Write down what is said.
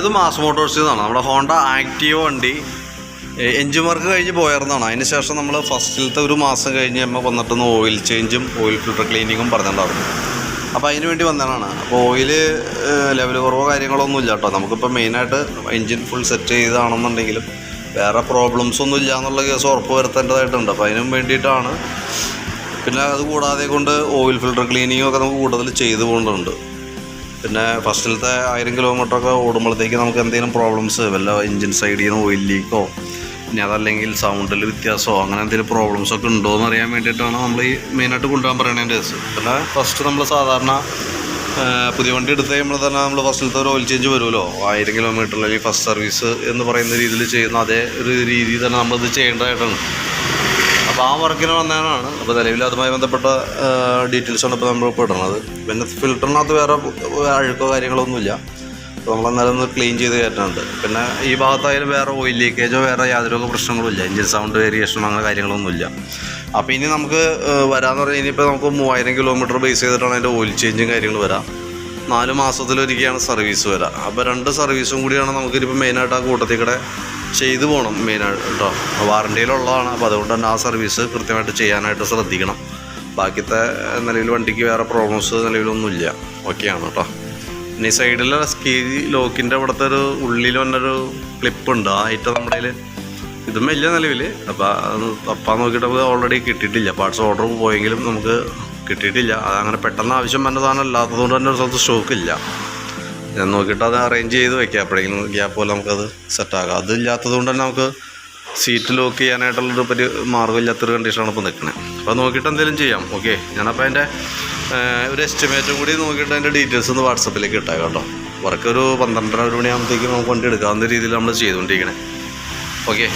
ഇത് മാസ് മോട്ടോഴ്സിൽ നിന്നാണ് നമ്മുടെ ഹോണ്ട ആക്റ്റീവ് വണ്ടി. എഞ്ചിൻ വർക്ക് കഴിഞ്ഞ് പോയായിരുന്നതാണ് അതിന് ശേഷം നമ്മൾ ഫസ്റ്റിലത്തെ ഒരു മാസം കഴിഞ്ഞ് നമ്മൾ വന്നിട്ടൊന്ന് ഓയിൽ ചേഞ്ചും ഓയിൽ ഫിൽട്ടർ ക്ലീനിങ്ങും പറഞ്ഞിട്ടുണ്ടായിരുന്നു. അപ്പോൾ അതിന് വേണ്ടി വന്നതാണ്. അപ്പോൾ ഓയിൽ ലെവൽ കുറവോ കാര്യങ്ങളോ ഒന്നും ഇല്ല കേട്ടോ. നമുക്കിപ്പോൾ മെയിനായിട്ട് എൻജിൻ ഫുൾ സെറ്റ് ചെയ്താണെന്നുണ്ടെങ്കിലും വേറെ പ്രോബ്ലംസ് ഒന്നും ഇല്ല എന്നുള്ള കേസ് ഉറപ്പ് വരുത്തേണ്ടതായിട്ടുണ്ട്. അപ്പോൾ അതിനും വേണ്ടിയിട്ടാണ്. പിന്നെ അത് കൂടാതെ കൊണ്ട് ഓയിൽ ഫിൽട്ടർ ക്ലീനിങ്ങൊക്കെ നമുക്ക് കൂടുതൽ ചെയ്തു പോകുന്നുണ്ട് പിന്നെ ഫസ്റ്റിലത്തെ ആയിരം കിലോമീറ്ററൊക്കെ ഓടുമ്പോഴത്തേക്ക് നമുക്ക് എന്തെങ്കിലും പ്രോബ്ലംസ് വല്ല എഞ്ചിൻ സൈഡിൽ നിന്ന് ഓയിൽ ലീക്കോ ഇനി അതല്ലെങ്കിൽ സൗണ്ടിൽ വ്യത്യാസമോ അങ്ങനെ എന്തെങ്കിലും പ്രോബ്ലംസ് ഒക്കെ ഉണ്ടോ എന്ന് അറിയാൻ വേണ്ടിയിട്ടാണ് നമ്മൾ ഈ മെയിനായിട്ട് കൊണ്ടുപോകാൻ പറയണതിന്റെ കേസ് പിന്നെ ഫസ്റ്റ് നമ്മൾ സാധാരണ പുതിയ വണ്ടി എടുത്ത് കഴിയുമ്പോൾ തന്നെ നമ്മൾ ഫസ്റ്റിലത്തെ ഒരു ഓയിൽ ചേഞ്ച് വരുമല്ലോ. ആയിരം കിലോമീറ്റർ അല്ലെങ്കിൽ ഫസ്റ്റ് സർവീസ് എന്ന് പറയുന്ന രീതിയിൽ ചെയ്യുന്ന അതേ ഒരു രീതിയിൽ തന്നെ നമ്മളിത് ചെയ്യേണ്ടതായിട്ടാണ്. അപ്പോൾ ആ വർക്കിന് വന്നതാണ് അപ്പോൾ നിലവിൽ അതുമായി ബന്ധപ്പെട്ട ഡീറ്റെയിൽസാണ് ഇപ്പോൾ നമ്മൾ പെടുന്നത് പിന്നെ ഫിൽറ്ററിനകത്ത് വേറെ അഴുക്കോ കാര്യങ്ങളോ ഒന്നുമില്ല. അപ്പോൾ നമ്മൾ അന്നേരം ഒന്ന് ക്ലീൻ ചെയ്ത് കയറ്റുന്നുണ്ട് പിന്നെ ഈ ഭാഗത്തായാലും വേറെ ഓയിൽ ലീക്കേജോ വേറെ യാതൊരു പ്രശ്നങ്ങളും ഇല്ല എഞ്ചിൻ സൗണ്ട് വേരിയേഷനോ അങ്ങനെ കാര്യങ്ങളൊന്നുമില്ല. അപ്പോൾ ഇനി നമുക്ക് വരാമെന്ന് പറഞ്ഞാൽ ഇനിയിപ്പോൾ നമുക്ക് മൂവായിരം കിലോമീറ്റർ ബേസ് ചെയ്തിട്ടാണ് അതിന്റെ ഓയിൽ ചേഞ്ചും കാര്യങ്ങൾ വരാം. നാല് മാസത്തിലൊരിക്കലാണ് സർവീസ് വരാം. അപ്പോൾ രണ്ട് സർവീസും കൂടിയാണ് നമുക്കിപ്പോൾ മെയിനായിട്ട് ആ കൂട്ടത്തിൽ കൂടെ ചെയ്തു പോകണം മെയിനായിട്ട് കേട്ടോ വാറണ്ടിയിലുള്ളതാണ് അപ്പോൾ അതുകൊണ്ട് തന്നെ ആ സർവീസ് കൃത്യമായിട്ട് ചെയ്യാനായിട്ട് ശ്രദ്ധിക്കണം. ബാക്കിത്തെ നിലവിൽ വണ്ടിക്ക് വേറെ പ്രോബ്ലംസ് നിലവിലൊന്നുമില്ല. ഓക്കെയാണ് കേട്ടോ ഇനി സൈഡിലെ സ്കീ ലോക്കിന്റെ അവിടുത്തെ ഒരു ഉള്ളിൽ വന്നൊരു ക്ലിപ്പ് ഉണ്ട്. ആ ഐറ്റം നമ്മുടെ ഇതും വലിയ നിലവിൽ അപ്പോൾ അത് തപ്പാൻ നോക്കിയിട്ട് നമുക്ക് ഓൾറെഡി കിട്ടിയിട്ടില്ല. പാർട്സ് ഓർഡർ പോയെങ്കിലും നമുക്ക് കിട്ടിയിട്ടില്ല. അതങ്ങനെ പെട്ടെന്ന് ആവശ്യം വന്ന അല്ലാത്തതുകൊണ്ട് തന്നെ ഒരു സ്ഥലത്ത് സ്റ്റോക്ക് ഇല്ല. ഞാൻ നോക്കിയിട്ട് അത് അറേഞ്ച് ചെയ്ത് വെക്കാം. എപ്പോഴെങ്കിലും ഗ്യാപ്പ് പോലെ നമുക്കത് സെറ്റാക്കാം അതില്ലാത്തത് കൊണ്ട് തന്നെ നമുക്ക് സീറ്റ് ലോക്ക് ചെയ്യാനായിട്ടുള്ളൊരു പരി മാർഗമില്ലാത്തൊരു കണ്ടീഷനാണ് ഇപ്പോൾ നിൽക്കുന്നത് അപ്പോൾ നോക്കിയിട്ട് എന്തെങ്കിലും ചെയ്യാം. ഓക്കെ ഞാനപ്പോൾ അതിന്റെ ഒരു എസ്റ്റിമേറ്റും കൂടി നോക്കിയിട്ട് അതിന്റെ ഡീറ്റെയിൽസ് ഒന്ന് വാട്സപ്പിലേക്ക് ഇട്ടേക്കാം കേട്ടോ. വർക്ക് ഒരു പന്ത്രണ്ടര ഒരു മണിയാകുമ്പോഴത്തേക്കും നമുക്ക് വണ്ടി എടുക്കാവുന്ന രീതിയിൽ നമ്മൾ ചെയ്തുകൊണ്ടിരിക്കണേ ഓക്കെ